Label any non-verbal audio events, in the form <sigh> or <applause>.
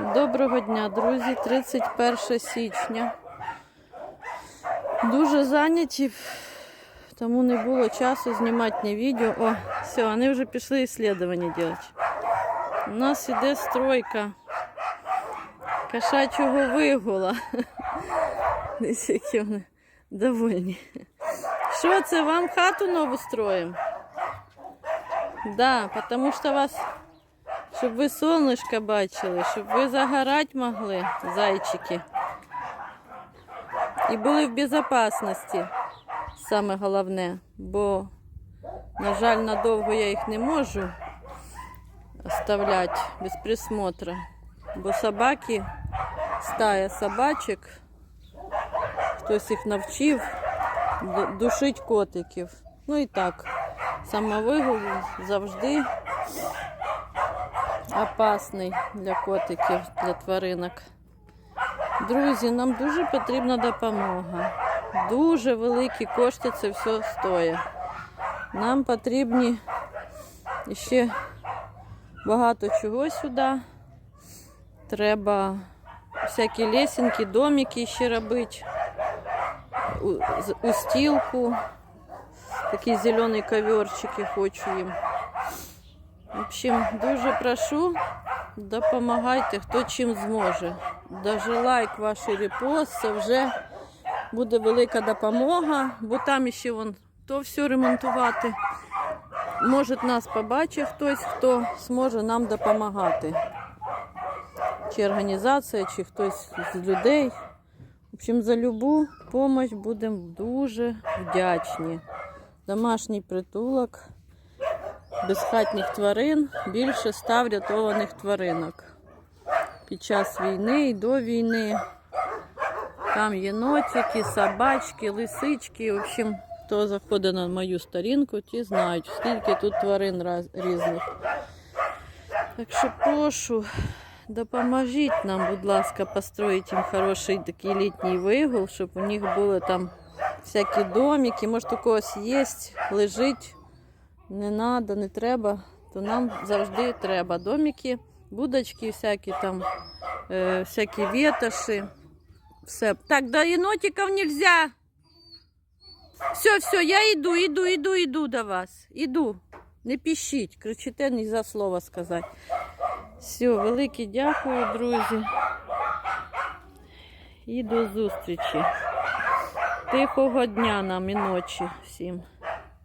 Доброго дня, друзі, 31 січня. Дуже зайняті, тому не було часу знімати ні відео. О, все, вони вже пішли іслідування робити. У нас іде стройка кошачого вигула. <laughs> Десь які вони довольні. Що це вам хату нову строїмо? Да, тому що вас щоб ви сонечко бачили, щоб ви загорати могли, зайчики. І були в безпечності, саме головне, бо, на жаль, надовго я їх не можу оставляти без присмотру. Бо собаки, стая собачок, хтось їх навчив душить котиків. Ну і так, самовигул завжди опасний для котиків, для тваринок. Друзі, нам дуже потрібна допомога. Дуже великі кошти це все стоїть. Нам потрібні ще багато чого сюди. Треба всякі лесенки, домики ще робити, устілку, такі зелені коверчики хочу їм. В общем, дуже прошу, допомагайте, хто чим зможе. Даже лайк, ваш репост, це вже буде велика допомога, бо там ще вон то все ремонтувати. Може нас побачить хтось, хто зможе нам допомагати. Чи організація, чи хтось з людей. В общем, за любу допомогу будемо дуже вдячні. Домашній притулок безхатніх тварин більше ста врятованих тваринок. Під час війни і до війни. Там єнотики, собачки, лисички. В общем, хто заходить на мою сторінку, ті знають, скільки тут тварин різних. Так що прошу, допоможіть нам, будь ласка, построїть їм хороший такий літній вигул, щоб у них були там всякі домики. Може, у когось є, лежить не треба, не треба, то нам завжди треба. Домики, будочки, всякі там, е, всякі ветоші. Все. Так, до єнотиків нельзя. Все, все, я йду, йду, йду, йду до вас. Іду. Не пішіть, кричите, не за слово сказати. Все, велике дякую, друзі. І до зустрічі. Тихого дня нам і ночі всім.